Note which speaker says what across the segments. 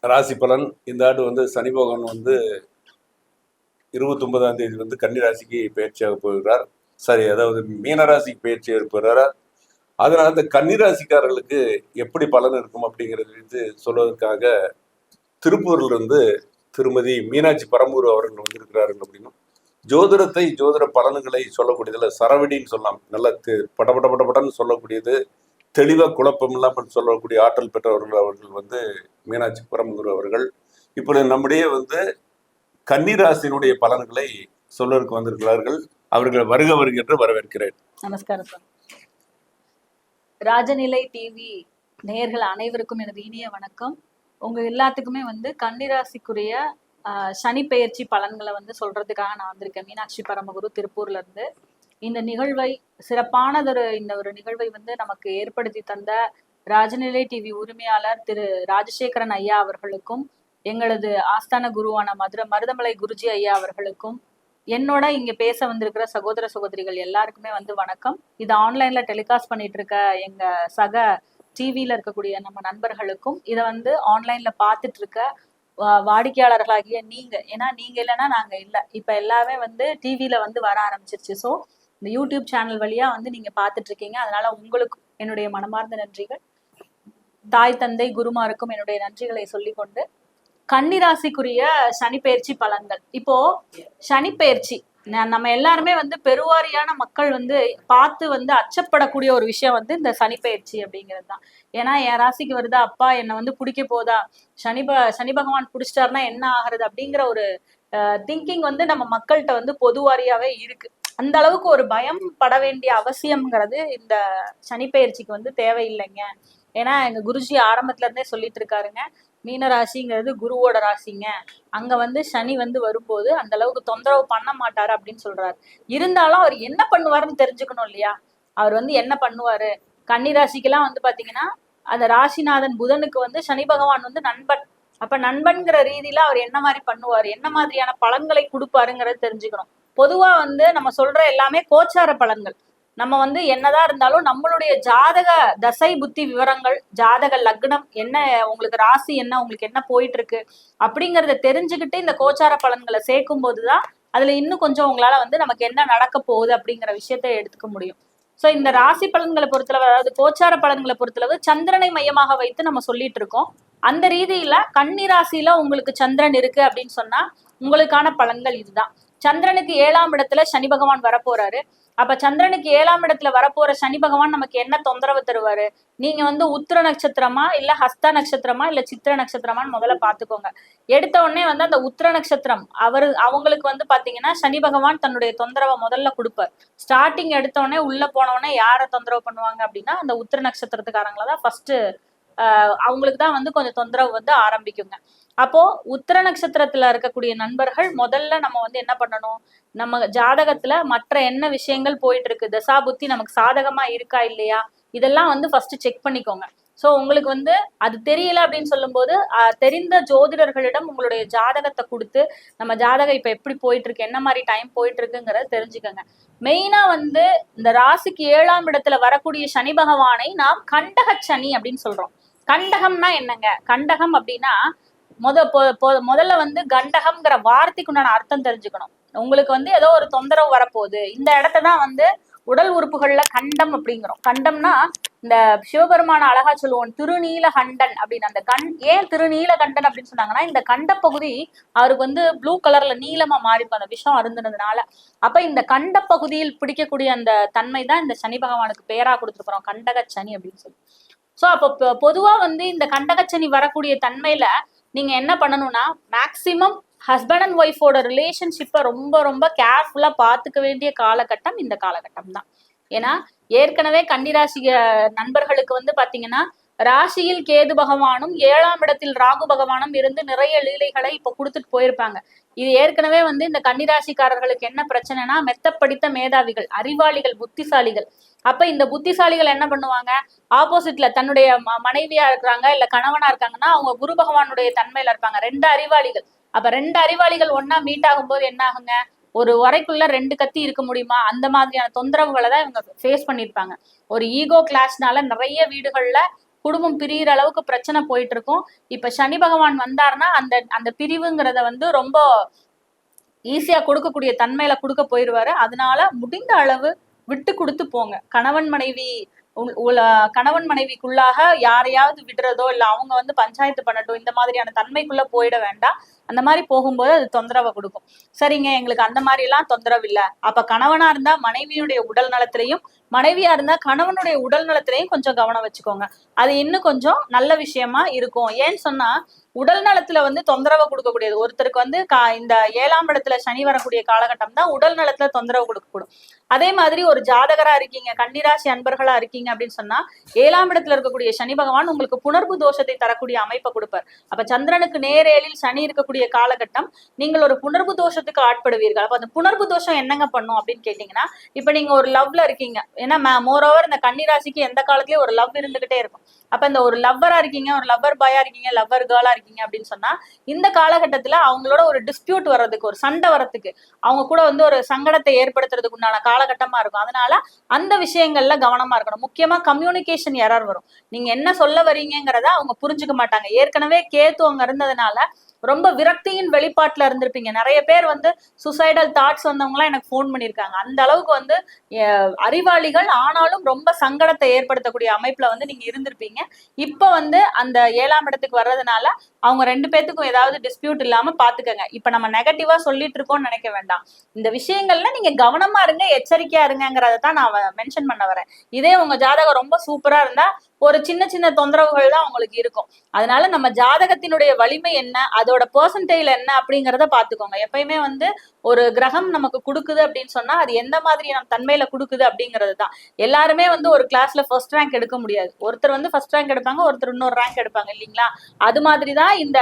Speaker 1: ராசி பலன். இந்த ஆண்டு வந்து சனி பகவான் வந்து இருபத்தொன்பதாம் தேதி வந்து கன்னிராசிக்கு பயிற்சியாக போகிறார். சரி அதாவது மீனராசிக்கு பயிற்சி ஏற்படுறார் அதனால அந்த கன்னிராசிக்காரர்களுக்கு எப்படி பலன் இருக்கும் அப்படிங்கிறது குறித்து சொல்வதற்காக திருப்பூர்ல இருந்து திருமதி மீனாட்சி பரம்பூர் அவர்கள் வந்திருக்கிறார்கள் அப்படின்னும். ஜோதிடத்தை ஜோதிட பலன்களை சொல்லக்கூடியதில் சரவடின்னு சொல்லலாம். நல்ல தெ- பட பட பட படன்னு சொல்லக்கூடியது. தெளிவா குழப்பம் இல்லாமல் சொல்லக்கூடிய ஆற்றல் பெற்றவர்கள் அவர்கள் வந்து மீனாட்சி பரமகுரு அவர்கள். இப்பொழுது நம்முடைய வந்து கன்னிராசினுடைய பலன்களை சொல்லருக்கு வந்திருக்கிறார்கள். அவர்கள் வருக வருகின்ற வரவேற்கிறேன்.
Speaker 2: நமஸ்காரம் சார். ராஜநிலை டிவி நேயர்கள் அனைவருக்கும் எனது இனிய வணக்கம். உங்க எல்லாத்துக்குமே வந்து கன்னிராசிக்குரிய ஆஹ், சனி பெயர்ச்சி பலன்களை வந்து சொல்றதுக்காக நான் வந்திருக்கேன். மீனாட்சி பரமகுரு திருப்பூர்ல இருந்து. இந்த நிகழ்வை சிறப்பானதொரு இந்த ஒரு நிகழ்வை வந்து நமக்கு ஏற்படுத்தி தந்த ராஜநிலை டிவி உரிமையாளர் திரு ராஜசேகரன் ஐயா அவர்களுக்கும் எங்களது ஆஸ்தான குருவான மதுரை மருதமலை குருஜி ஐயா அவர்களுக்கும் என்னோட இங்க பேச வந்திருக்கிற சகோதர சகோதரிகள் எல்லாருக்குமே வந்து வணக்கம். இது ஆன்லைன்ல டெலிகாஸ்ட் பண்ணிட்டு இருக்க எங்க சக டிவியில இருக்கக்கூடிய நம்ம நண்பர்களுக்கும் இதை வந்து ஆன்லைன்ல பார்த்துட்டு இருக்க வா- வாடிக்கையாளர்களாகிய நீங்க ஏன்னா நீங்க இல்லைன்னா நாங்க இல்லை. இப்ப எல்லாமே வந்து டிவியில வந்து வர ஆரம்பிச்சிருச்சு. ஸோ இந்த யூடியூப் சேனல் வழியா வந்து நீங்க பாத்துட்டு இருக்கீங்க அதனால உங்களுக்கு என்னுடைய மனமார்ந்த நன்றிகள். தாய் தந்தை குருமாருக்கும் என்னுடைய நன்றிகளை சொல்லிக்கொண்டு கன்னிராசிக்குரிய சனி பெயர்ச்சி பலன்கள். இப்போ சனிப்பெயர்ச்சி. நம்ம எல்லாருமே வந்து பெருவாரியான மக்கள் வந்து பார்த்து வந்து அச்சப்படக்கூடிய ஒரு விஷயம் வந்து இந்த சனி அப்படிங்கிறது தான். ஏன்னா என் ராசிக்கு வருதா அப்பா என்னை வந்து பிடிக்க போதா சனி ப சனி பகவான் பிடிச்சிட்டாருன்னா என்ன ஆகுறது அப்படிங்கிற ஒரு திங்கிங் வந்து நம்ம மக்கள்கிட்ட வந்து பொதுவாரியாவே இருக்கு. அந்த அளவுக்கு ஒரு பயம் பட வேண்டிய அவசியம்ங்கிறது இந்த சனி பயிற்சிக்கு வந்து தேவையில்லைங்க. ஏன்னா எங்க குருஜி ஆரம்பத்துல இருந்தே சொல்லிட்டு இருக்காருங்க. மீன ராசிங்கிறது குருவோட ராசிங்க. அங்க வந்து சனி வந்து வரும்போது அந்த அளவுக்கு தொந்தரவு பண்ண மாட்டாரு அப்படின்னு சொல்றாரு. இருந்தாலும் அவர் என்ன பண்ணுவாருன்னு தெரிஞ்சுக்கணும் இல்லையா? அவர் வந்து என்ன பண்ணுவாரு? கன்னி ராசிக்கெல்லாம் வந்து பாத்தீங்கன்னா அந்த ராசிநாதன் புதனுக்கு வந்து சனி பகவான் வந்து நண்பன். அப்ப நண்பன்கிற ரீதியில அவர் என்ன மாதிரி பண்ணுவாரு? என்ன மாதிரியான பழங்களை கொடுப்பாருங்கிறத தெரிஞ்சுக்கணும். பொதுவா வந்து நம்ம சொல்ற எல்லாமே கோச்சார பலன்கள். நம்ம வந்து என்னதான் இருந்தாலும் நம்மளுடைய ஜாதக தசை புத்தி விவரங்கள் ஜாதக லக்னம் என்ன உங்களுக்கு ராசி என்ன உங்களுக்கு என்ன போயிட்டு இருக்கு அப்படிங்கறத தெரிஞ்சுக்கிட்டு இந்த கோச்சார பலன்களை சேர்க்கும் போதுதான் அதுல இன்னும் கொஞ்சம் உங்களால வந்து நமக்கு என்ன நடக்க போகுது அப்படிங்கிற விஷயத்த எடுத்துக்க முடியும். சோ இந்த ராசி பலன்களை பொறுத்தளவு அதாவது கோச்சார பலன்களை பொறுத்தளவு சந்திரனை மையமாக வைத்து நம்ம சொல்லிட்டு இருக்கோம். அந்த ரீதியில கன்னி ராசியில உங்களுக்கு சந்திரன் இருக்கு அப்படின்னு சொன்னா உங்களுக்கான பலன்கள் இதுதான். சந்திரனுக்கு ஏழாம் இடத்துல சனி பகவான் வரப்போறாரு. அப்ப சந்திரனுக்கு ஏழாம் இடத்துல வரப்போற சனி பகவான் நமக்கு என்ன தொந்தரவு தருவாரு? நீங்க வந்து உத்திர நட்சத்திரமா இல்ல ஹஸ்த நட்சத்திரமா இல்ல சித்திர நட்சத்திரமான்னு முதல்ல பாத்துக்கோங்க. எடுத்த உடனே வந்து அந்த உத்திர நட்சத்திரம் அவரு அவங்களுக்கு வந்து பாத்தீங்கன்னா சனி பகவான் தன்னுடைய தொந்தரவை முதல்ல கொடுப்பார். ஸ்டார்டிங் எடுத்த உடனே உள்ள போன உடனே யாரை தொந்தரவு பண்ணுவாங்க அப்படின்னா அந்த உத்திர நட்சத்திரத்துக்காரங்கள தான் ஃபர்ஸ்ட் அவங்களுக்கு தான் வந்து கொஞ்சம் தொந்தரவு வந்து ஆரம்பிக்குங்க. அப்போ உத்திர நட்சத்திரத்துல இருக்கக்கூடிய நண்பர்கள் முதல்ல நம்ம வந்து என்ன பண்ணணும்? நம்ம ஜாதகத்துல மற்ற என்ன விஷயங்கள் போயிட்டு இருக்கு தசா புத்தி நமக்கு சாதகமா இருக்கா இல்லையா? இதெல்லாம் வந்து ஃபர்ஸ்ட் செக் பண்ணிக்கோங்க. ஸோ உங்களுக்கு வந்து அது தெரியல அப்படின்னு சொல்லும்போது தெரிந்த ஜோதிடர்களிடம் உங்களுடைய ஜாதகத்தை கொடுத்து நம்ம ஜாதகம் இப்போ எப்படி போயிட்டு இருக்கு என்ன மாதிரி டைம் போயிட்டு இருக்குங்கிறத தெரிஞ்சுக்கோங்க மெயினா வந்து இந்த ராசிக்கு ஏழாம் இடத்துல வரக்கூடிய சனி பகவானை நாம் கண்டக சனி அப்படின்னு சொல்றோம். கண்டகம்னா என்னங்க? கண்டகம் அப்படின்னா முத முதல்ல வந்து கண்டகம்ங்கிற வார்த்தைக்கு உண்டான அர்த்தம் தெரிஞ்சுக்கணும். உங்களுக்கு வந்து ஏதோ ஒரு தொந்தரவு வரப்போகுது. இந்த இடத்த தான் வந்து உடல் உறுப்புகள்ல கண்டம் அப்படிங்கிறோம். கண்டம்னா இந்த சிவபெருமான அழகா சொல்லுவோம் திருநீல கண்டன் அப்படின்னு. அந்த கண் ஏன் திருநீல கண்டன் அப்படின்னு சொன்னாங்கன்னா இந்த கண்ட பகுதி அவருக்கு வந்து ப்ளூ கலர்ல நீளமா மாறி அந்த விஷம் அருந்தினதுனால. அப்ப இந்த கண்ட பகுதியில் பிடிக்கக்கூடிய அந்த தன்மை தான் இந்த சனி பகவானுக்கு பேரா கொடுத்துருக்குறோம் கண்டக சனி அப்படின்னு சொல்லி. சோ அப்போ பொதுவா வந்து இந்த கண்டகச்சனி வரக்கூடிய தன்மையில நீங்க என்ன பண்ணணும்னா மேக்சிமம் ஹஸ்பண்ட் அண்ட் ஒய்ஃபோட ரிலேஷன்ஷிப்பை ரொம்ப ரொம்ப கேர்ஃபுல்லா பார்த்துக்க வேண்டிய காலகட்டம் இந்த காலகட்டம் தான். ஏன்னா ஏற்கனவே கன்னிராசி நண்பர்களுக்கு வந்து பாத்தீங்கன்னா ராசியில் கேது பகவானும் ஏழாம் இடத்தில் ராகு பகவானும் இருந்து நிறைய லீலைகளை இப்ப கொடுத்துட்டு போயிருப்பாங்க. இது ஏற்கனவே வந்து இந்த கன்னிராசிக்காரர்களுக்கு என்ன பிரச்சனைனா மெத்த படித்த மேதாவிகள் அறிவாளிகள் புத்திசாலிகள். அப்ப இந்த புத்திசாலிகள் என்ன பண்ணுவாங்க? ஆப்போசிட்ல தன்னுடைய ம- மனைவியா இருக்கிறாங்க இல்ல கணவனா இருக்காங்கன்னா அவங்க குரு பகவானுடைய தன்மையில இருப்பாங்க. ரெண்டு அறிவாளிகள். அப்ப ரெண்டு அறிவாளிகள் ஒன்னா மீட் ஆகும்போது என்ன ஆகுங்க? ஒரு உரைக்குள்ள ரெண்டு கத்தி இருக்க முடியுமா? அந்த மாதிரியான தொந்தரவுகளை தான் இவங்க ஃபேஸ் பண்ணியிருப்பாங்க. ஒரு ஈகோ கிளாஸ்னால நிறைய வீடுகள்ல குடும்பம் பிரியிற அளவுக்கு பிரச்சனை போயிட்டு இருக்கும் இப்ப சனி பகவான் வந்தாருன்னா அந்த அந்த பிரிவுங்கிறத வந்து ரொம்ப ஈஸியா கொடுக்கக்கூடிய தன்மையில கொடுக்க போயிருவாரு. அதனால முடிந்த அளவு விட்டு கொடுத்து போங்க. கணவன் மனைவி கணவன் மனைவிக்குள்ளாக யாரையாவது விடுறதோ இல்ல அவங்க வந்து பஞ்சாயத்து பண்ணட்டும் இந்த மாதிரியான தன்மைக்குள்ள போயிட வேண்டாம். அந்த மாதிரி போகும்போது அது தொந்தரவை கொடுக்கும். சரிங்க எங்களுக்கு அந்த மாதிரி எல்லாம் தொந்தரவு இல்ல. அப்ப கணவனா இருந்தா மனைவியுடைய உடல் நலத்திலையும் மனைவியா இருந்தா கணவனுடைய உடல் நலத்திலையும் கொஞ்சம் கவனம் வச்சுக்கோங்க. அது இன்னும் கொஞ்சம் நல்ல விஷயமா இருக்கும். ஏன்னு சொன்னா உடல் நலத்துல வந்து தொந்தரவு கொடுக்கக்கூடியது. ஒருத்தருக்கு வந்து கா- இந்த ஏழாம் இடத்துல சனி வரக்கூடிய காலகட்டம் தான் உடல் நலத்துல தொந்தரவு கொடுக்கக்கூடும். அதே மாதிரி ஒரு ஜாதகரா இருக்கீங்க கன்னிராசி அன்பர்களா இருக்கீங்க அப்படின்னு சொன்னா ஏழாம் இடத்துல இருக்கக்கூடிய சனி பகவான் உங்களுக்கு புணர்வு தோஷத்தை தரக்கூடிய அமைப்பை கொடுப்பார். அப்ப சந்திரனுக்கு நேரேலில் சனி இருக்கக்கூடிய காலகட்டம் நீங்கள் ஒரு புணர்வு தோஷத்துக்கு ஆட்படுவீர்கள். அப்ப அந்த புணர்வு தோஷம் என்னங்க பண்ணும் அப்படின்னு கேட்டீங்கன்னா இப்ப நீங்க ஒரு லவ்ல இருக்கீங்க. ஏன்னா மோர் ஓவர் இந்த கன்னிராசிக்கு எந்த காலத்துலயும் ஒரு லவ் இருந்துகிட்டே இருக்கும். அப்ப இந்த ஒரு லவ்வரா இருக்கீங்க ஒரு லவ்வர் பாயா இருக்கீங்க லவ்வர் கேர்ளா இருக்கீங்க அப்படின்னு சொன்னா இந்த காலகட்டத்துல அவங்களோட ஒரு டிஸ்பியூட் வர்றதுக்கு ஒரு சண்டை வர்றதுக்கு அவங்க கூட வந்து ஒரு சங்கடத்தை ஏற்படுத்துறதுக்கு உண்டான காலகட்டமா இருக்கும். அதனால அந்த விஷயங்கள்ல கவனமா இருக்கணும். முக்கியமா கம்யூனிகேஷன் எரர் வரும். நீங்க என்ன சொல்ல வரீங்கிறத அவங்க புரிஞ்சுக்க மாட்டாங்க. ஏற்கனவே கேத்து அங்க இருந்ததுனால ரொம்ப விரக்தியின் வெளிப்பாட்டில் இருந்திருப்பீங்க. நிறைய பேர் வந்து சுசைடல் தாட்ஸ் வந்தவங்கலாம் எனக்கு ஃபோன் பண்ணியிருக்காங்க. அந்த அளவுக்கு வந்து அறிவாளிகள் ஆனாலும் ரொம்ப சங்கடத்தை ஏற்படுத்தக்கூடிய அமைப்பில் வந்து நீங்கள் இருந்திருப்பீங்க. இப்போ வந்து அந்த ஏழாம் இடத்துக்கு வர்றதுனால அவங்க ரெண்டு பேத்துக்கும் ஏதாவது டிஸ்பியூட் இல்லாமல் பார்த்துக்கங்க இப்போ நம்ம நெகட்டிவாக சொல்லிட்டு இருக்கோம்னு நினைக்க வேண்டாம். இந்த விஷயங்கள்ல நீங்கள் கவனமாக இருங்க எச்சரிக்கையாக இருங்கிறத தான் நான் மென்ஷன் பண்ண வரேன். இதே உங்கள் ஜாதகம் ரொம்ப சூப்பராக இருந்தால் ஒரு சின்ன சின்ன தொந்தரவுகள் தான் உங்களுக்கு இருக்கும். அதனால நம்ம ஜாதகத்தினுடைய வலிமை என்ன அதோட பெர்சன்டேஜ் என்ன அப்படிங்கிறத பாத்துக்கோங்க எப்பயுமே வந்து ஒரு கிரகம் நமக்கு கொடுக்குது அப்படின்னு சொன்னா அது எந்த மாதிரி நம்ம தன்மையில கொடுக்குது அப்படிங்கிறது தான். எல்லாருமே வந்து ஒரு கிளாஸ்ல ஃபர்ஸ்ட் ரேங்க் எடுக்க முடியாது. ஒருத்தர் வந்து ஃபர்ஸ்ட் ரேங்க் எடுப்பாங்க ஒருத்தர் இன்னொரு ரேங்க் எடுப்பாங்க இல்லைங்களா? அது மாதிரி தான் இந்த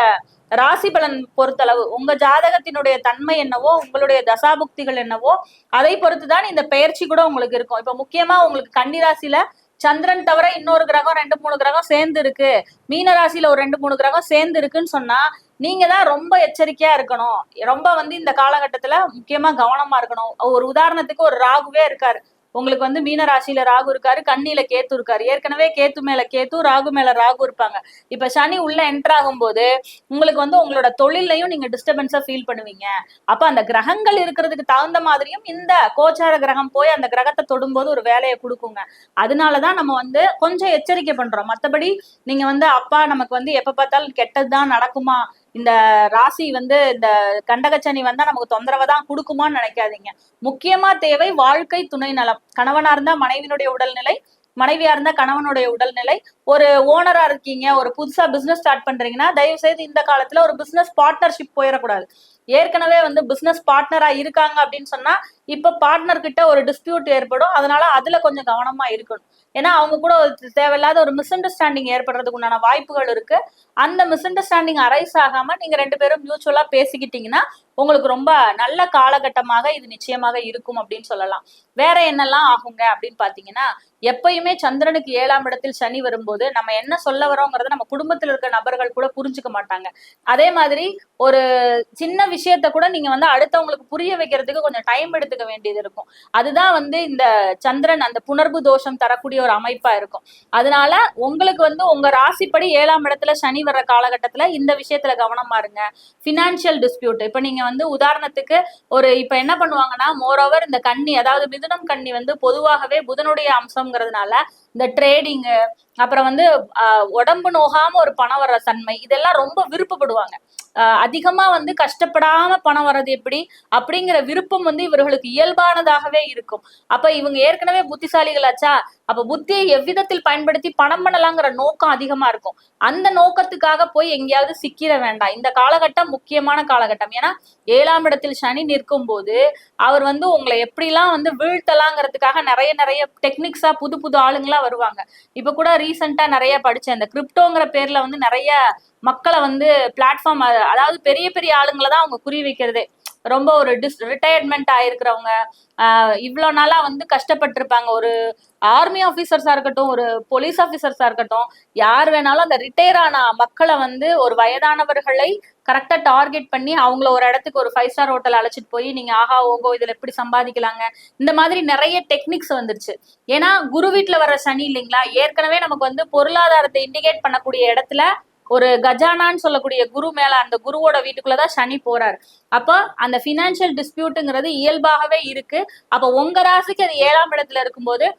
Speaker 2: ராசி பலன் பொறுத்தளவு. உங்க ஜாதகத்தினுடைய தன்மை என்னவோ உங்களுடைய தசாபுக்திகள் என்னவோ அதை பொறுத்து தான் இந்த பெயர்ச்சி கூட உங்களுக்கு இருக்கும். இப்ப முக்கியமா உங்களுக்கு கன்னி ராசியில சந்திரன் தவிர இன்னொரு கிரகம் ரெண்டு மூணு கிரகம் சேர்ந்து இருக்கு. மீன ராசியில ஒரு ரெண்டு மூணு கிரகம் சேர்ந்து இருக்குன்னு சொன்னா நீங்க தான் ரொம்ப எச்சரிக்கையா இருக்கணும். ரொம்ப வந்து இந்த காலகட்டத்துல முக்கியமா கவனமா இருக்கணும். ஒரு உதாரணத்துக்கு ஒரு ராகுவே இருக்காரு. உங்களுக்கு வந்து மீன ராசியில ராகு இருக்காரு கண்ணில கேத்து இருக்காரு. ஏற்கனவே கேத்து மேல கேத்து ராகு மேல ராகு இருப்பாங்க. இப்ப சனி உள்ள என்டர் ஆகும்போது உங்களுக்கு வந்து உங்களோட தொழிலையும் நீங்க டிஸ்டர்பன்ஸா ஃபீல் பண்ணுவீங்க. அப்ப அந்த கிரகங்கள் இருக்கிறதுக்கு தகுந்த மாதிரியும் இந்த கோச்சார கிரகம் போய் அந்த கிரகத்தை தொடும்போது ஒரு வேலையை கொடுக்குங்க. அதனாலதான் நம்ம வந்து கொஞ்சம் எச்சரிக்கை பண்றோம். மத்தபடி நீங்க வந்து அப்பா நமக்கு வந்து எப்ப பார்த்தாலும் கெட்டதுதான் நடக்குமா? இந்த ராசி வந்து இந்த கண்டகச்சனி வந்தா நமக்கு தொந்தரவை தான் கொடுக்குமான்னு நினைக்காதீங்க. முக்கியமா தேவை வாழ்க்கை துணை நலம். கணவனா இருந்தா மனைவினுடைய உடல்நிலை மனைவியா இருந்தா கணவனுடைய உடல்நிலை. ஒரு ஓனரா இருக்கீங்க ஒரு புதுசா பிசினஸ் ஸ்டார்ட் பண்றீங்கன்னா தயவு செய்து இந்த காலத்துல ஒரு பிசினஸ் பார்ட்னர்ஷிப் போயிடக்கூடாது. ஏற்கனவே வந்து பிசினஸ் பார்ட்னரா இருக்காங்க அப்படின்னு சொன்னா இப்ப பார்ட்னர் கிட்ட ஒரு டிஸ்பியூட் ஏற்படும். அதனால அதுல கொஞ்சம் கவனமா இருக்கணும். ஏன்னா அவங்க கூட ஒரு தேவையில்லாத ஒரு மிஸ் அண்டர்ஸ்டாண்டிங் ஏற்படுறதுக்கு உண்டான வாய்ப்புகள் இருக்கு. அந்த மிஸ் அண்டர்ஸ்டாண்டிங் அரைஸ் ஆகாம நீங்க ரெண்டு பேரும் மியூச்சுவலா பேசிக்கிட்டீங்கன்னா உங்களுக்கு ரொம்ப நல்ல காலகட்டமாக இது நிச்சயமாக இருக்கும் அப்படின்னு சொல்லலாம். வேற என்னெல்லாம் ஆகுங்க அப்படின்னு பாத்தீங்கன்னா எப்பயுமே சந்திரனுக்கு ஏழாம் இடத்தில் சனி வரும்போது நம்ம என்ன சொல்ல வரோங்கிறத நம்ம குடும்பத்தில் இருக்க நபர்கள் கூட புரிஞ்சுக்க மாட்டாங்க. அதே மாதிரி ஒரு சின்ன விஷயத்த கூட நீங்க வந்து அடுத்தவங்களுக்கு புரிய வைக்கிறதுக்கு கொஞ்சம் டைம் எடுத்துக்க வேண்டியது இருக்கும். அதுதான் வந்து இந்த சந்திரன் அந்த புணர்வு தோஷம் தரக்கூடிய ஒரு அமைப்பா இருக்கும். அதனால உங்களுக்கு வந்து உங்க ராசிப்படி ஏழாம் இடத்துல சனி வர்ற காலகட்டத்துல இந்த விஷயத்துல கவனமா இருங்க. பினான்சியல் டிஸ்பியூட் இப்ப நீங்க வந்து உதாரணத்துக்கு ஒரு இப்ப என்ன பண்ணுவாங்கன்னா மோரோவர் இந்த கண்ணி அதாவது மிதுனம் கண்ணி வந்து பொதுவாகவே புதனுடைய அம்சம் அம்சம்ங்கிறதுனால இந்த ட்ரேடிங்கு அப்புறம் வந்து ஆஹ், உடம்பு நோகாம ஒரு பணம் வர்ற தன்மை இதெல்லாம் ரொம்ப விருப்பப்படுவாங்க. அதிகமா வந்து கஷ்டப்படாம பணம் வர்றது எப்படி? அப்படிங்கிற விருப்பம் வந்து இவர்களுக்கு இயல்பானதாகவே இருக்கும். அப்ப இவங்க ஏற்கனவே புத்திசாலிகளாச்சா அப்ப புத்தியை எவ்விதத்தில் பயன்படுத்தி பணம் பண்ணலாங்கிற நோக்கம் அதிகமா இருக்கும். அந்த நோக்கத்துக்காக போய் எங்கேயாவது சிக்கிட வேண்டாம். இந்த காலகட்டம் முக்கியமான காலகட்டம். ஏன்னா ஏழாம் இடத்தில் சனி நிற்கும் போது அவர் வந்து உங்களை எப்படிலாம் வந்து வீழ்த்தலாங்கிறதுக்காக நிறைய நிறைய டெக்னிக்ஸா புது புது ஆளுங்களா வருவாங்க. இப்ப கூட ரீசெண்டா நிறைய படிச்சேன். இந்த கிரிப்டோங்கிற பேர்ல வந்து நிறைய மக்களை வந்து பிளாட்ஃபார்ம் அதாவது பெரிய பெரிய ஆளுங்களை தான் அவங்க குறி வைக்கிறதே. ரொம்ப ஒரு டிஸ் ரிட்டையர்மெண்ட் ஆயிருக்கிறவங்க இவ்வளோ நாளா வந்து கஷ்டப்பட்டிருப்பாங்க. ஒரு ஆர்மி ஆஃபீஸர்ஸா இருக்கட்டும் ஒரு போலீஸ் ஆஃபீஸர்ஸா இருக்கட்டும் யார் வேணாலும் அந்த ரிட்டையர் ஆன மக்களை வந்து ஒரு வயதானவர்களை கரெக்டா டார்கெட் பண்ணி அவங்கள ஒரு இடத்துக்கு ஒரு ஃபைவ் ஸ்டார் ஹோட்டல் அழைச்சிட்டு போய் நீங்க ஆஹா ஓகோ இதுல எப்படி சம்பாதிக்கலாங்க? இந்த மாதிரி நிறைய டெக்னிக்ஸ் வந்துருச்சு. ஏன்னா குரு வீட்டுல வர சனி இல்லைங்களா? ஏற்கனவே நமக்கு வந்து பொருளாதாரத்தை இண்டிகேட் பண்ணக்கூடிய இடத்துல ஒரு கஜானான்னு சொல்லக்கூடிய குரு மேல அந்த குருவோட வீட்டுக்குள்ளதான் சனி போறாரு. அப்போ அந்த ஃபினான்ஷியல் டிஸ்பியூட்டுங்கிறது இயல்பாகவே இருக்கு. அப்போ உங்க ராசிக்கு அது ஏழாம் இடத்துல இருக்கும்போது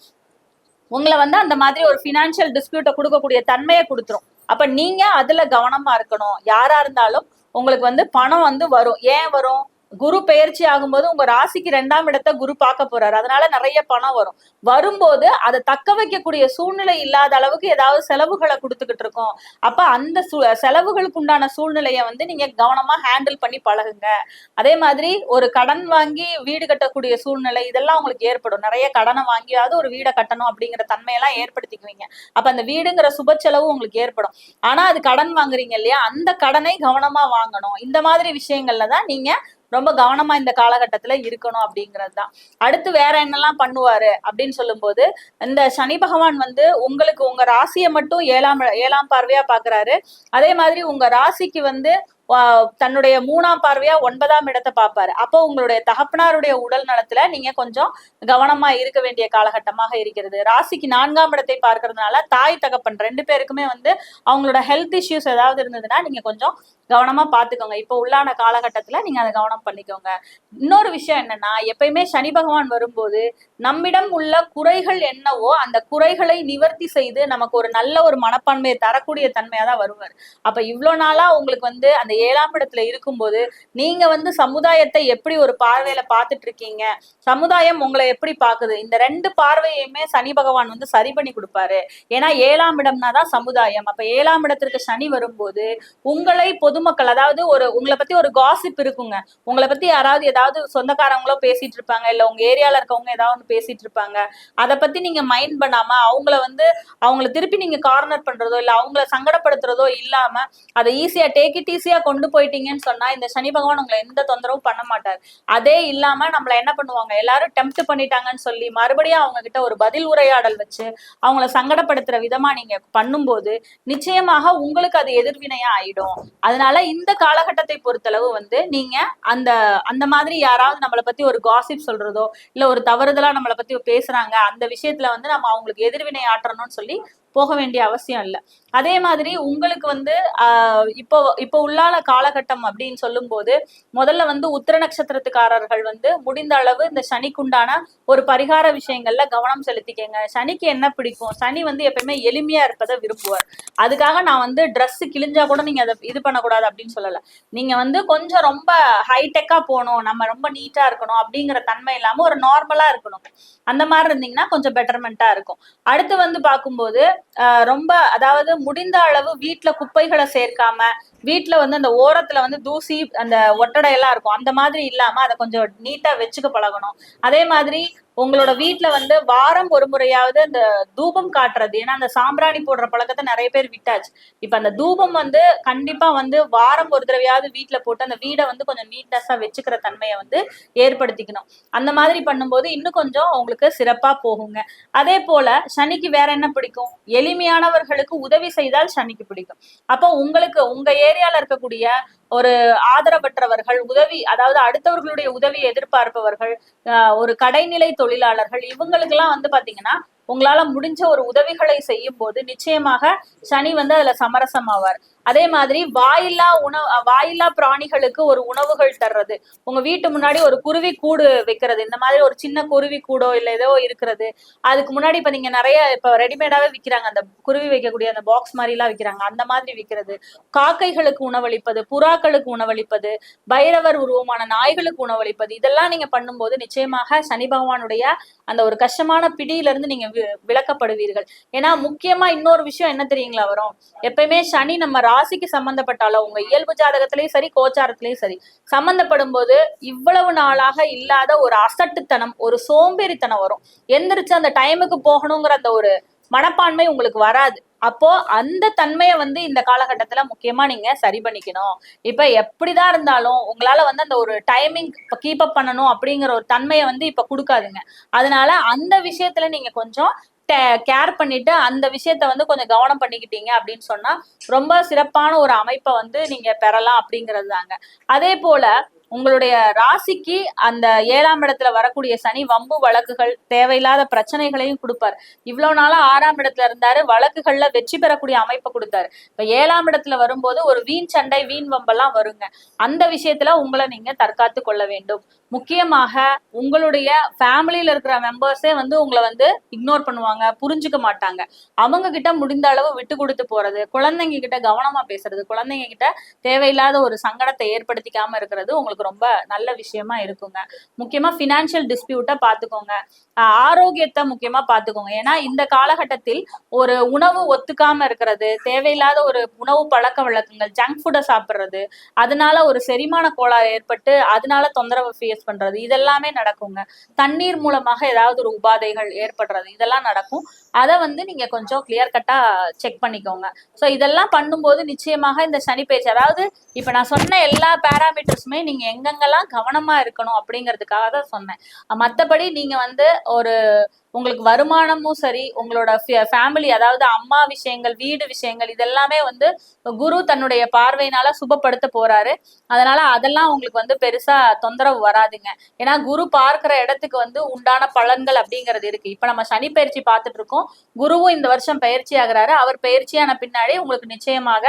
Speaker 2: உங்களை வந்து அந்த மாதிரி ஒரு ஃபினான்ஷியல் டிஸ்பியூட்டை கொடுக்கக்கூடிய தன்மையை கொடுத்துரும். அப்ப நீங்க அதுல கவனமா இருக்கணும். யாரா இருந்தாலும் உங்களுக்கு வந்து பணம் வந்து வரும். ஏன் வரும்? குரு பெயர்ச்சி ஆகும்போது உங்க ராசிக்கு ரெண்டாம் இடத்த குரு பார்க்க போறாரு. அதனால நிறைய பணம் வரும். வரும்போது அதை தக்க வைக்கக்கூடிய சூழ்நிலை இல்லாத அளவுக்கு ஏதாவது செலவுகளை கொடுத்துக்கிட்டு இருக்கோம். அப்ப அந்த சு- செலவுகளுக்கு உண்டான சூழ்நிலையை வந்து நீங்க கவனமா ஹேண்டில் பண்ணி பழகுங்க. அதே மாதிரி ஒரு கடன் வாங்கி வீடு கட்டக்கூடிய சூழ்நிலை இதெல்லாம் உங்களுக்கு ஏற்படும். நிறைய கடனை வாங்கியாவது ஒரு வீடை கட்டணும் அப்படிங்கிற தன்மையெல்லாம் ஏற்படுத்திக்குவீங்க. அப்ப அந்த வீடுங்கிற சுப செலவு உங்களுக்கு ஏற்படும். ஆனா அது கடன் வாங்குறீங்க இல்லையா? அந்த கடனை கவனமா வாங்கணும். இந்த மாதிரி விஷயங்கள்ல தான் நீங்க ரொம்ப கவனமா இந்த காலகட்டத்துல இருக்கணும் அப்படிங்கிறது தான் அடுத்து வேற என்னெல்லாம் பண்ணுவாரு அப்படின்னு சொல்லும்போது இந்த சனி பகவான் வந்து உங்களுக்கு உங்க ராசியை மட்டும் ஏழாம் ஏழாம் பார்வையா பாக்குறாரு. அதே மாதிரி உங்க ராசிக்கு வந்து தன்னுடைய மூணாம் பார்வையா ஒன்பதாம் இடத்தை பார்ப்பாரு. அப்போ உங்களுடைய தகப்பனாருடைய உடல் நலத்துல நீங்க கொஞ்சம் கவனமா இருக்க வேண்டிய காலகட்டமாக இருக்கிறது. ராசிக்கு நான்காம் இடத்தை பார்க்கறதுனால தாய் தகப்பன் ரெண்டு பேருக்குமே வந்து அவங்களோட ஹெல்த் இஷ்யூஸ் ஏதாவது இருந்ததுன்னா நீங்க கொஞ்சம் கவனமா பாத்துக்கோங்க. இப்போ உள்ளான காலகட்டத்துல நீங்க அதை கவனம் பண்ணிக்கோங்க. இன்னொரு விஷயம் என்னன்னா எப்பயுமே சனி பகவான் வரும்போது நம்மிடம் உள்ள குறைகள் என்னவோ அந்த குறைகளை நிவர்த்தி செய்து நமக்கு ஒரு நல்ல ஒரு மனப்பான்மையை தரக்கூடிய தன்மையா தான் வருவார். அப்ப இவ்வளோ நாளா உங்களுக்கு வந்து அந்த ஏழாம் இடத்துல இருக்கும்போது நீங்க வந்து சமுதாயத்தை எப்படி ஒரு பார்வையில பார்த்துட்டு இருக்கீங்க சமுதாயம் உங்களை எப்படி பாக்குது இந்த ரெண்டு பார்வையுமே சனி பகவான் வந்து சரி பண்ணி கொடுப்பாரு. ஏன்னா ஏழாம் இடம்னா தான் சமுதாயம். அப்ப ஏழாம் இடத்திற்கு சனி வரும்போது உங்களை பொதுமக்கள் அதாவது ஒரு உங்களை பத்தி ஒரு காசிப் இருக்குங்க. உங்களை பத்தி யாராவது ஏதாவது சொந்தக்காரங்களோ பேசிட்டு இருப்பாங்க இல்ல உங்க ஏரியால இருக்கவங்க ஏதாவது ஒன்று பேசிட்டு இருப்பாங்க அதை பத்தி நீங்க மைண்ட் பண்ணாம அவங்கள வந்து அவங்கள திருப்பி நீங்க கார்னர் பண்றதோ இல்ல அவங்கள சங்கடப்படுத்துறதோ இல்லாம அதை ஈஸியா டேக் இட் ஈஸியா கொண்டு போயிட்டீங்கன்னு சொன்னா இந்த சனி பகவான் உங்களை எந்த தொந்தரவும் பண்ண மாட்டார். அதே இல்லாம நம்மள என்ன பண்ணுவாங்க? எல்லாரும் டெம்ப்ட் பண்ணிட்டாங்கன்னு சொல்லி மறுபடியும் அவங்க கிட்ட ஒரு பதில் உரையாடல் வச்சு அவங்கள சங்கடப்படுத்துற விதமா நீங்க பண்ணும்போது நிச்சயமாக உங்களுக்கு அது எதிர்வினையா ஆயிடும். அதனால இந்த காலகட்டத்தை பொறுத்தளவு வந்து நீங்க அந்த அந்த மாதிரி யாராவது நம்மளை பத்தி ஒரு காசிப் சொல்றதோ இல்ல ஒரு தவறுதலா நம்மளை பத்தி பேசுறாங்க அந்த விஷயத்துல வந்து நம்ம அவங்களுக்கு எதிர்வினை ஆற்றணும்னு சொல்லி போக வேண்டிய அவசியம் இல்லை. அதே மாதிரி உங்களுக்கு வந்து இப்போ இப்போ உள்ளான காலகட்டம் அப்படின்னு சொல்லும்போது முதல்ல வந்து உத்திர நட்சத்திரத்துக்காரர்கள் வந்து முடிந்த அளவு இந்த சனிக்குண்டான ஒரு பரிகார விஷயங்கள்ல கவனம் செலுத்திக்கங்க. சனிக்கு என்ன பிடிக்கும்? சனி வந்து எப்பயுமே எளிமையா இருப்பதை விரும்புவார். அதுக்காக நான் வந்து ட்ரெஸ் கிழிஞ்சா கூட நீங்க அதை இது பண்ணக்கூடாது அப்படின்னு சொல்லல. நீங்க வந்து கொஞ்சம் ரொம்ப ஹைடெக்கா போகணும் நம்ம ரொம்ப நீட்டா இருக்கணும் அப்படிங்கிற தன்மை இல்லாம ஒரு நார்மலா இருக்கணும். அந்த மாதிரி இருந்தீங்கன்னா கொஞ்சம் பெட்டர்மெண்டா இருக்கும். அடுத்து வந்து பார்க்கும்போது ரொம்ப அதாவது முடிந்த அளவு வீட்டுல குப்பைகளை சேர்க்காம வீட்டில் வந்து அந்த ஓரத்துல வந்து தூசி அந்த ஒட்டடையெல்லாம் இருக்கும். அந்த மாதிரி இல்லாம அதை கொஞ்சம் நீட்டா வச்சுக்க பழகணும். அதே மாதிரி உங்களோட வீட்டில் வந்து வாரம் ஒரு முறையாவது அந்த தூபம் காட்டுறது. ஏன்னா அந்த சாம்பிராணி போடுற பழக்கத்தை நிறைய பேர் விட்டாச்சு. இப்ப அந்த தூபம் வந்து கண்டிப்பா வந்து வாரம் ஒரு தடவையாவது வீட்ல போட்டு அந்த வீடை வந்து கொஞ்சம் நீட்னஸாக வச்சுக்கிற தன்மையை வந்து ஏற்படுத்திக்கணும். அந்த மாதிரி பண்ணும்போது இன்னும் கொஞ்சம் உங்களுக்கு சிறப்பா போகுங்க. அதே போல சனிக்கு வேற என்ன பிடிக்கும்? எளிமையானவர்களுக்கு உதவி செய்தால் சனிக்கு பிடிக்கும். அப்போ உங்களுக்கு உங்கள் ஏரியால இருக்கக்கூடிய ஒரு ஆதரவற்றவர்கள் உதவி அதாவது அடுத்தவர்களுடைய உதவியை எதிர்பார்ப்பவர்கள் ஆஹ் ஒரு கடைநிலை தொழிலாளர்கள் இவங்களுக்கெல்லாம் வந்து பாத்தீங்கன்னா உங்களால முடிஞ்ச ஒரு உதவிகளை செய்யும் போது நிச்சயமாக சனி வந்து அதுல சமரசமாவார். அதே மாதிரி வாயில்லா உணவு வாயில்லா பிராணிகளுக்கு ஒரு உணவுகள் தர்றது. உங்க வீட்டு முன்னாடி ஒரு குருவி கூடு வைக்கிறது. இந்த மாதிரி ஒரு சின்ன குருவி கூடோ இல்ல ஏதோ இருக்கிறது. அதுக்கு முன்னாடி இப்ப நீங்க நிறைய இப்ப ரெடிமேடாவே விக்கிறாங்க. அந்த குருவி வைக்கக்கூடிய அந்த பாக்ஸ் மாதிரி எல்லாம் விக்கிறாங்க. அந்த மாதிரி விக்கிறது. காக்கைகளுக்கு உணவளிப்பது புறாக்களுக்கு உணவளிப்பது பைரவர் உருவமான நாய்களுக்கு உணவளிப்பது. இதெல்லாம் நீங்க பண்ணும்போது நிச்சயமாக சனி பகவானுடைய அந்த ஒரு கஷ்டமான பிடியில இருந்து நீங்க வி- ஏன்னா முக்கியமா இன்னொரு விஷயம் என்ன தெரியுங்களா வரும்? எப்பயுமே சனி நம்ம ராசிக்கு சம்பந்தப்பட்டாலோ உங்க இயல்பு ஜாதகத்திலயும் சரி கோச்சாரத்திலயும் சரி சம்பந்தப்படும் போது இவ்வளவு நாளாக இல்லாத ஒரு அசட்டுத்தனம் ஒரு சோம்பேறித்தனம் வரும். எந்திரிச்சு அந்த டைமுக்கு போகணுங்கிற அந்த ஒரு மனப்பான்மை உங்களுக்கு வராது. அப்போ அந்த தன்மையை வந்து இந்த காலகட்டத்துல முக்கியமா நீங்க சரி பண்ணிக்கணும். இப்ப எப்படிதான் இருந்தாலும் உங்களால வந்து அந்த ஒரு டைமிங் கீப் அப் பண்ணணும் அப்படிங்கிற ஒரு தன்மையை வந்து இப்ப கொடுக்காதுங்க. அதனால அந்த விஷயத்துல நீங்க கொஞ்சம் கேர் பண்ணிட்டு அந்த விஷயத்த வந்து கொஞ்சம் கவனம் பண்ணிக்கிட்டீங்க அப்படின்னு சொன்னா ரொம்ப சிறப்பான ஒரு அமைப்பை வந்து நீங்க பெறலாம் அப்படிங்கிறது தாங்க அதே போல உங்களுடைய ராசிக்கு அந்த ஏழாம் இடத்துல வரக்கூடிய சனி வம்பு வழக்குகள் தேவையில்லாத பிரச்சனைகளையும் கொடுப்பார். இவ்வளவு நாளா ஆறாம் இடத்துல இருந்தாரு வழக்குகள்ல வெற்றி பெறக்கூடிய அமைப்பை கொடுத்தாரு. இப்ப ஏழாம் இடத்துல வரும்போது ஒரு வீண் சண்டை வீண் வம்பெல்லாம் வருங்க. அந்த விஷயத்துல உங்களை நீங்க தற்காத்து கொள்ள வேண்டும். முக்கியமாக உங்களுடைய ஃபேமிலியில இருக்கிற மெம்பர்ஸே வந்து உங்களை வந்து இக்னோர் பண்ணுவாங்க புரிஞ்சுக்க மாட்டாங்க. அவங்க கிட்ட முடிந்த அளவு விட்டு கொடுத்து போறது குழந்தைங்க கிட்ட கவனமா பேசுறது குழந்தைங்க கிட்ட தேவையில்லாத ஒரு சங்கடத்தை ஏற்படுத்திக்காம இருக்கிறது உங்களுக்கு ரொம்ப நல்ல விஷயமா இருக்குங்க. முக்கியமா ஃபினான்ஷியல் டிஸ்பியூட்டை பார்த்துக்கோங்க ஆரோக்கியத்தை முக்கியமா பார்த்துக்கோங்க ஏன்னா இந்த காலகட்டத்தில் ஒரு உணவு ஒத்துக்காம இருக்கிறது தேவையில்லாத ஒரு உணவு பழக்க வழக்கங்கள் ஜங்க் ஃபுட்டை சாப்பிட்றது அதனால ஒரு செரிமான கோளாறு ஏற்பட்டு அதனால தொந்தரவு ஃபேஸ் பண்றது இதெல்லாமே நடக்குங்க. தண்ணீர் மூலமாக ஏதாவது ஒரு உபாதைகள் ஏற்படுறது இதெல்லாம் நடக்கும். அதை வந்து நீங்க கொஞ்சம் கிளியர் கட்டா செக் பண்ணிக்கோங்க. ஸோ இதெல்லாம் பண்ணும்போது நிச்சயமாக இந்த சனி பேச்சு அதாவது இப்ப நான் சொன்ன எல்லா பேராமீட்டர்ஸுமே நீங்க எங்கெங்கெல்லாம் கவனமா இருக்கணும் அப்படிங்கிறதுக்காக தான் சொன்னேன். மற்றபடி நீங்க வந்து ஒரு உங்களுக்கு வருமானமும் சரி உங்களோட ஃபேமிலி அதாவது அம்மா விஷயங்கள் வீடு விஷயங்கள் இதெல்லாமே வந்து குரு தன்னுடைய பார்வையினால சுபப்படுத்த போறாரு. அதனால அதெல்லாம் உங்களுக்கு வந்து பெருசா தொந்தரவு வராதுங்க. ஏன்னா குரு பார்க்கிற இடத்துக்கு வந்து உண்டான பலன்கள் அப்படிங்கிறது இருக்கு. இப்ப நம்ம சனி பயிற்சி பார்த்துட்டு இருக்கோம். குருவும் இந்த வருஷம் பயிற்சி ஆகிறாரு. அவர் பயிற்சியான பின்னாடி உங்களுக்கு நிச்சயமாக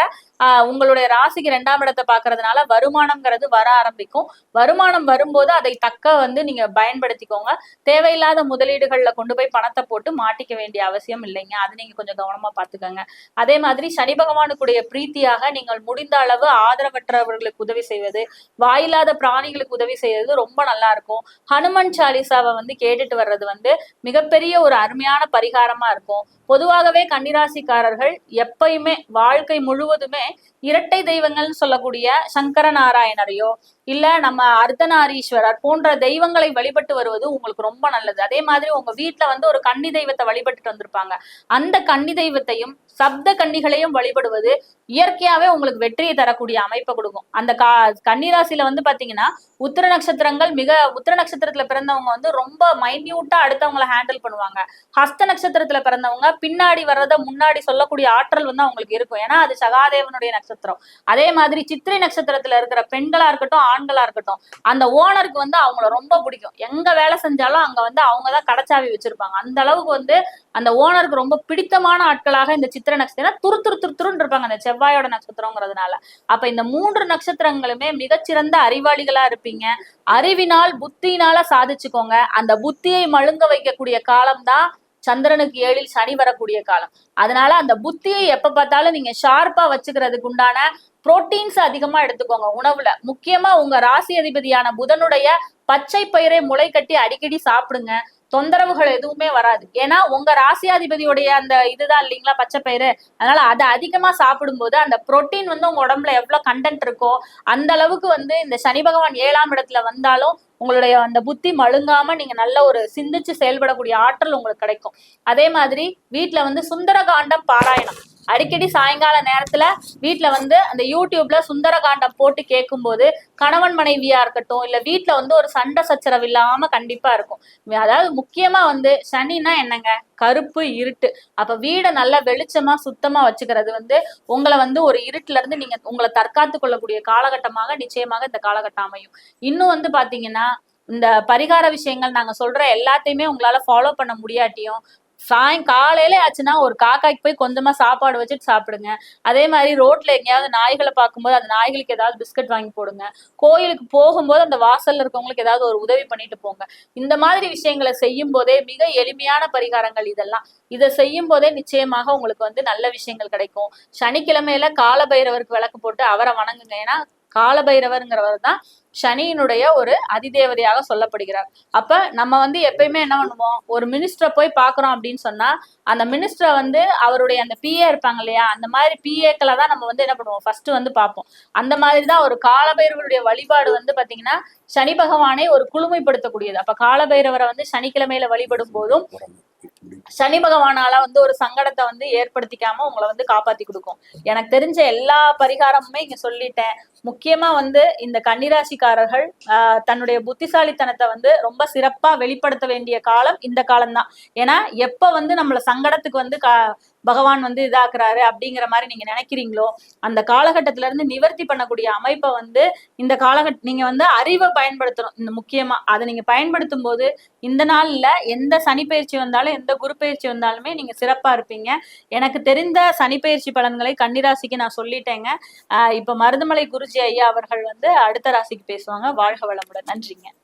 Speaker 2: உங்களுடைய ராசிக்கு ரெண்டாம் இடத்தை பாக்குறதுனால வருமானம்ங்கிறது வர ஆரம்பிக்கும். வருமானம் வரும்போது அதை தக்க வந்து நீங்க பயன்படுத்திக்கோங்க. தேவையில்லாத முதலீடுகள்ல கொண்டு போய் பணத்தை போட்டு மாட்டிக்க வேண்டிய அவசியம் இல்லைங்க. அது நீங்க கொஞ்சம் கவனமா பாத்துக்கோங்க. அதே மாதிரி சனி பகவானுக்குடைய பிரீத்தியாக நீங்கள் முடிந்த அளவு ஆதரவற்றவர்களுக்கு உதவி செய்வது வாயில்லாத பிராணிகளுக்கு உதவி செய்வது ரொம்ப நல்லா இருக்கும். ஹனுமன் சாலிசாவை வந்து கேட்டுட்டு வர்றது வந்து மிகப்பெரிய ஒரு அருமையான பரிகாரமா இருக்கும். பொதுவாகவே கன்னிராசிக்காரர்கள் எப்பயுமே வாழ்க்கை முழுவதுமே இரட்டை தெய்வங்கள்னு சொல்லக்கூடிய சங்கர நாராயணரையோ இல்ல நம்ம அர்த்தநாரீஸ்வரர் போன்ற தெய்வங்களை வழிபட்டு வருவது உங்களுக்கு ரொம்ப நல்லது. அதே மாதிரி உங்க வீட்டுல வந்து ஒரு கன்னி தெய்வத்தை வழிபட்டுட்டு வந்திருப்பாங்க. அந்த கன்னி தெய்வத்தையும் சப்த கன்னிகளையும் வழிபடுவது இயற்கையாவே உங்களுக்கு வெற்றியை தரக்கூடிய அமைப்பை கொடுக்கும். அந்த கா கன்னிராசியில வந்து பாத்தீங்கன்னா உத்திர நட்சத்திரங்கள் மிக உத்திர நட்சத்திரத்துல பிறந்தவங்க வந்து ரொம்ப மைன்யூட்டா அடுத்தவங்களை ஹேண்டில் பண்ணுவாங்க. ஹஸ்த நட்சத்திரத்துல பிறந்தவங்க பின்னாடி வர்றத முன்னாடி சொல்லக்கூடிய ஆற்றல் வந்து அவங்களுக்கு இருக்கும். ஏன்னா அது சகாதேவனுடைய நட்சத்திரம். அதே மாதிரி சித்திரை நட்சத்திரத்துல இருக்கிற பெண்களா இருக்கட்டும் ஆண்களா இருக்கட்டும் அந்த ஓனருக்கு வந்து அவங்கள ரொம்ப பிடிக்கும். எங்க வேலை செஞ்சாலும் அங்க வந்து அவங்க தான் கடைச்சாவி வச்சிருப்பாங்க. அந்த அளவுக்கு வந்து அந்த ஓனருக்கு ரொம்ப பிடித்தமான ஆட்களாக இந்த சித்திரை நட்சத்திரம். துரு துரு துரு துருன்னு இருப்பாங்க அந்த செவ்வாயோட நட்சத்திரங்கிறதுனால. அப்ப இந்த மூன்று நட்சத்திரங்களுமே மிகச்சிறந்த அறிவாளிகளா இருப்பீங்க. அறிவினால் புத்தியினால சாதிச்சுக்கோங்க. அந்த புத்தியை மழுங்க வைக்கக்கூடிய காலம்தான் சந்திரனுக்கு ஏழில் சனி வரக்கூடிய காலம். அதனால அந்த புத்தியை எப்ப பார்த்தாலும் நீங்க ஷார்ப்பா வச்சுக்கிறதுக்கு உண்டான புரோட்டீன்ஸ் அதிகமா எடுத்துக்கோங்க உணவுல. முக்கியமா உங்க ராசி அதிபதியான புதனுடைய பச்சை பயிரை முளை கட்டி அடிக்கடி சாப்பிடுங்க. தொந்தரவுகள் எதுவுமே வராது. ஏன்னா உங்க ராசியாதிபதியுடைய அந்த இதுதான் இல்லைங்களா பச்சை பயிறு அதனால அதை அதிகமா சாப்பிடும்போது அந்த புரோட்டீன் வந்து உங்க உடம்புல எவ்வளவு கண்டென்ட் இருக்கோ அந்த அளவுக்கு வந்து இந்த சனி பகவான் ஏழாம் இடத்துல வந்தாலும் உங்களுடைய அந்த புத்தி மழுங்காம நீங்க நல்ல ஒரு சிந்திச்சு செயல்படக்கூடிய ஆற்றல் உங்களுக்கு கிடைக்கும். அதே மாதிரி வீட்டுல வந்து சுந்தரகாண்டம் பாராயணம். அடிக்கடி சாயங்கால நேரத்துல வீட்டுல வந்து அந்த யூடியூப்ல சுந்தரகாண்டம் போட்டு கேட்கும்போது கணவன் மனைவியா இருக்கட்டும் இல்ல வீட்டுல வந்து ஒரு சண்டை சச்சரவு இல்லாம கண்டிப்பா இருக்கும். அதாவது முக்கியமா வந்து சனினா என்னங்க? கருப்பு இருட்டு. அப்ப வீடை நல்லா வெளிச்சமா சுத்தமா வச்சுக்கிறது வந்து உங்களை வந்து ஒரு இருட்டுல இருந்து நீங்க உங்களை தற்காத்து கொள்ளக்கூடிய காலகட்டமாக நிச்சயமாக இந்த காலகட்டம் அமையும். இன்னும் வந்து பாத்தீங்கன்னா இந்த பரிகார விஷயங்கள் நாங்க சொல்ற எல்லாத்தையுமே உங்களால ஃபாலோ பண்ண முடியாட்டியும் சாய் காலையில ஆச்சுன்னா ஒரு காக்காய்க்கு போய் கொஞ்சமா சாப்பாடு வச்சுட்டு சாப்பிடுங்க. அதே மாதிரி ரோட்ல எங்கேயாவது நாய்களை பார்க்கும்போது அந்த நாய்களுக்கு ஏதாவது பிஸ்கட் வாங்கி போடுங்க. கோயிலுக்கு போகும்போது அந்த வாசல்ல இருக்கவங்களுக்கு ஏதாவது ஒரு உதவி பண்ணிட்டு போங்க. இந்த மாதிரி விஷயங்களை செய்யும் போதே மிக எளிமையான பரிகாரங்கள் இதெல்லாம். இதை செய்யும் போதே நிச்சயமாக உங்களுக்கு வந்து நல்ல விஷயங்கள் கிடைக்கும். சனிக்கிழமையில காலபைரவருக்கு விளக்கு போட்டு அவரை வணங்குங்க. ஏன்னா காலபைரவருங்கிறவர் தான் சனியினுடைய ஒரு அதிதேவதையாக சொல்லப்படுகிறார். அப்ப நம்ம வந்து எப்பயுமே என்ன பண்ணுவோம்? ஒரு மினிஸ்டரை போய் பாக்குறோம் அப்படின்னு சொன்னா அந்த மினிஸ்டரை வந்து அவருடைய அந்த பிஏ இருப்பாங்க இல்லையா? அந்த மாதிரி பிஏக்களை தான் நம்ம வந்து என்ன பண்ணுவோம்? ஃபர்ஸ்ட் வந்து பார்ப்போம். அந்த மாதிரி தான் ஒரு காலபைரவருடைய வழிபாடு வந்து பாத்தீங்கன்னா சனி பகவானை ஒரு குழுமைப்படுத்தக்கூடியது அப்ப காலபைரவரை வந்து சனிக்கிழமையில வழிபடும் போதும் சனி பகவானால வந்து ஒரு சங்கடத்தை வந்து ஏற்படுத்திக்காம உங்களை வந்து காப்பாத்தி கொடுக்கும். எனக்கு தெரிஞ்ச எல்லா பரிகாரமுமே இங்க சொல்லிட்டேன். முக்கியமா வந்து இந்த கன்னிராசிக்காரர்கள் ஆஹ், தன்னுடைய புத்திசாலித்தனத்தை வந்து ரொம்ப சிறப்பா வெளிப்படுத்த வேண்டிய காலம் இந்த காலம்தான். ஏன்னா எப்ப வந்து நம்மள சங்கடத்துக்கு வந்து கா- பகவான் வந்து இதாக்குறாரு அப்படிங்கிற மாதிரி நீங்க நினைக்கிறீங்களோ அந்த காலகட்டத்துல இருந்து நிவர்த்தி பண்ணக்கூடிய அமைப்பை வந்து இந்த காலகட்ட நீங்க வந்து அறிவை பயன்படுத்தணும். இந்த முக்கியமா அதை நீங்க பயன்படுத்தும் போது இந்த நாள்ல எந்த சனி பயிற்சி வந்தாலும் எந்த குரு பயிற்சி வந்தாலுமே நீங்க சிறப்பா இருப்பீங்க. எனக்கு தெரிந்த சனி பயிற்சி பலன்களை கன்னிராசிக்கு நான் சொல்லிட்டேங்க. இப்ப மருதமலை குருஜி ஐயா அவர்கள் வந்து அடுத்த ராசிக்கு பேசுவாங்க. வாழ்க வளமுடன். நன்றிங்க.